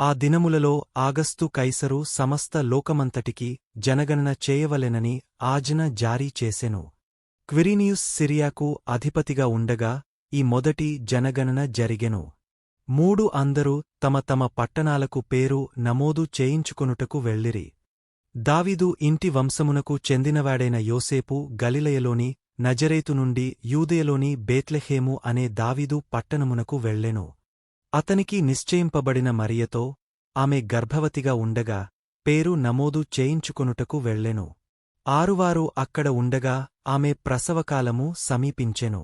ఆ దినములలో ఆగస్తు కైసరు సమస్త లోకమంతటికి జనగణన చేయవలెనని ఆజ్ఞ జారీ చేసెను. క్విరీనియుస్ సిరియాకు అధిపతిగా ఉండగా ఈ మొదటి జనగణన జరిగెను. మూడు అందరూ తమ తమ పట్టణాలకు పేరు నమోదు చేయించుకొనుటకు వెళ్ళిరి. దావీదు ఇంటి వంశమునకు చెందినవాడైన యోసేపు గలిలయలోని నజరేతు నుండి యూదయలోని బేత్లెహేము అనే దావీదు పట్టణమునకు వెళ్ళెను. అతనికి నిశ్చయింపబడిన మరియతో ఆమె గర్భవతిగా ఉండగా పేరు నమోదు చేయించుకొనుటకు వెళ్ళెను. ఆరువారు అక్కడ ఉండగా ఆమె ప్రసవకాలము సమీపించెను.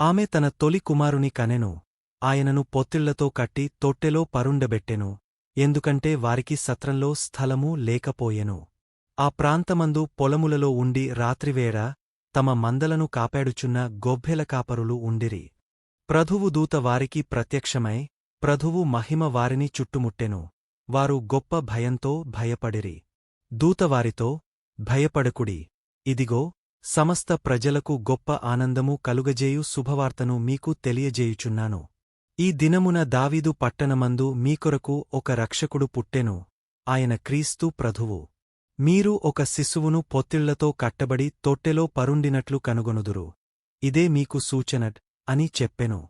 ఆమె తన తొలి కుమారుని కనెను. ఆయనను పొత్తిళ్ళతో కట్టి తొట్టెలో పరుండబెట్టెను. ఎందుకంటే వారికి సత్రంలో స్థలమూ లేకపోయెను. ఆ ప్రాంతమందు పొలములలో ఉండి రాత్రివేళ తమ మందలను కాపాడుచున్న గొబ్బెల కాపరులు ఉండిరి. ప్రధువు దూత వారికి ప్రత్యక్షమై ప్రభువు మహిమ వారిని చుట్టుముట్టెను. వారు గొప్ప భయంతో భయపడిరి. దూతవారితో భయపడకుడి. ఇదిగో సమస్త ప్రజలకు గొప్ప ఆనందము కలుగజేయు శుభవార్తను మీకు తెలియజేయుచున్నాను. ఈ దినమున దావీదు పట్టణమందు మీకొరకు ఒక రక్షకుడు పుట్టెను. ఆయన క్రీస్తు ప్రభువు మీరు ఒక శిశువును పొత్తిళ్ళతో కట్టబడి తొట్టెలో పరుండినట్లు కనుగొనుదురు. ఇదే మీకు సూచనట్. అని చెప్పెను.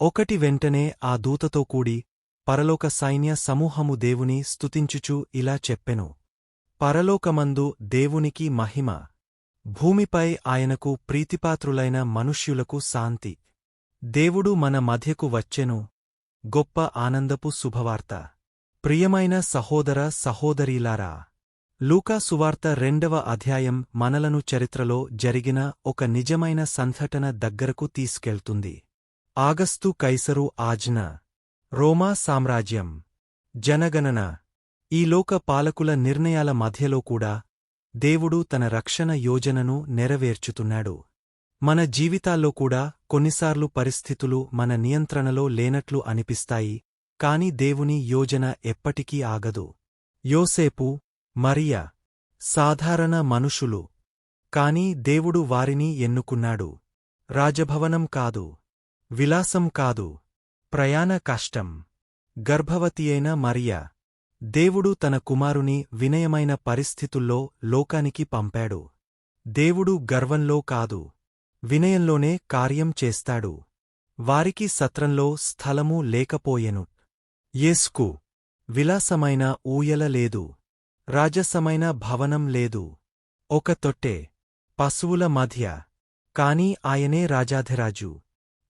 ఒకటి వెంటనే ఆ దూతతో కూడి పరలోక సైన్య సమూహము దేవుని స్తుతించుచూ ఇలా చెప్పెను. పరలోకమందు దేవునికి మహిమ. భూమిపై ఆయనకు ప్రీతిపాత్రులైన మనుష్యులకు శాంతి. దేవుడు మన మధ్యకు వచ్చెను. గొప్ప ఆనందపు శుభవార్త. ప్రియమైన సహోదర సహోదరీలారా లూకా సువార్త రెండవ అధ్యాయం మనలను చరిత్రలో జరిగిన ఒక నిజమైన సంఘటన దగ్గరకు తీసుకెళ్తుంది. ఆగస్తు కైసరు ఆజ్ఞ. రోమా సామ్రాజ్యం. జనగణన. ఈ లోక పాలకుల నిర్ణయాల మధ్యలో కూడా దేవుడు తన రక్షణ యోజనను నెరవేర్చుతున్నాడు. మన జీవితాల్లో కూడా కొన్నిసార్లు పరిస్థితులు మన నియంత్రణలో లేనట్లు అనిపిస్తాయి కాని దేవుని యోజన ఎప్పటికీ ఆగదు. యోసేపు మరియా సాధారణ మనుషులు కాని దేవుడు వారిని ఎన్నుకున్నాడు. రాజభవనం కాదు విలాసం కాదు ప్రయాణ కష్టం. గర్భవతియైన మరియా దేవుడు తన కుమారుని వినయమైన పరిస్థితుల్లో లోకానికి పంపాడు. దేవుడు గర్వంలో కాదు వినయంలోనే కార్యం చేస్తాడు. వారికి సత్రంలో స్థలమూ లేకపోయెను. యేస్కు విలాసమైన ఊయల లేదు. రాజసమైన భవనం లేదు. ఒక తొట్టె పశువుల మధ్య. కాని ఆయనే రాజాధిరాజు.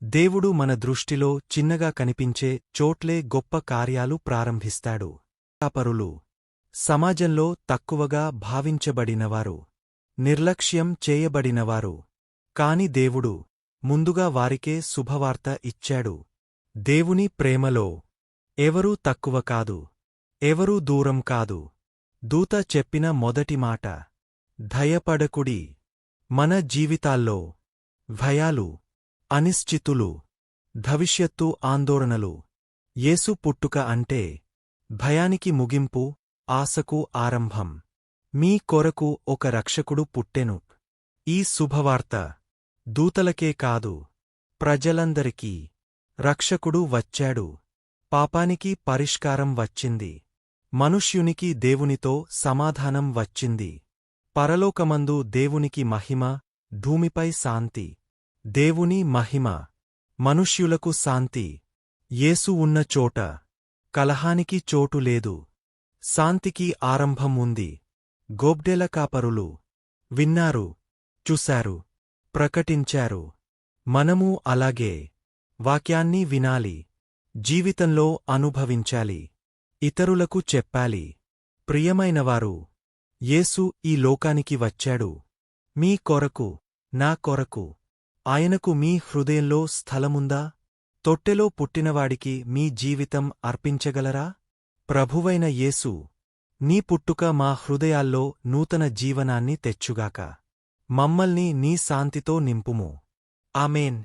దేవుడు మన దృష్టిలో చిన్నగా కనిపించే చోట్లే గొప్ప కార్యాలు ప్రారంభిస్తాడు. పరులు సమాజంలో తక్కువగా భావించబడినవారు. నిర్లక్ష్యం చేయబడినవారు. కాని దేవుడు ముందుగా వారికే శుభవార్త ఇచ్చాడు. దేవుని ప్రేమలో ఎవరూ తక్కువ కాదు. ఎవరూ దూరం కాదు. దూత చెప్పిన మొదటి మాట భయపడకుడి మన జీవితాల్లో భయాలు అనిశ్చితులు భవిష్యత్తు ఆందోళనలు యేసు పుట్టుక అంటే భయానికి ముగింపు ఆశకు ఆరంభం మీ కొరకు ఒక రక్షకుడు పుట్టెను. ఈ శుభవార్త దూతలకే కాదు ప్రజలందరికీ రక్షకుడు వచ్చాడు. పాపానికి పరిష్కారం వచ్చింది. మనుష్యునికి దేవునితో సమాధానం వచ్చింది. పరలోకమందు దేవునికి మహిమ భూమిపై శాంతి. దేవుని మహిమ మనుష్యులకు శాంతి. యేసు ఉన్న చోట కలహానికి చోటు లేదు. శాంతికి ఆరంభం ఉంది గోబ్డెల కాపరులు విన్నారు చూశారు ప్రకటించారు. మనమూ అలాగే వాక్యాన్ని వినాలి జీవితంలో అనుభవించాలి. ఇతరులకు చెప్పాలి. ప్రియమైనవారు యేసు ఈ లోకానికి వచ్చాడు. మీ కొరకు నా కొరకు ఆయనకు మీ హృదయంలో స్థలముందా? తొట్టెలో పుట్టినవాడికి మీ జీవితం అర్పించగలరా? ప్రభువైన యేసు నీ పుట్టుక మా హృదయాల్లో నూతన జీవనాన్ని తెచ్చుగాక. మమ్మల్ని నీ శాంతితో నింపుము. ఆమెన్.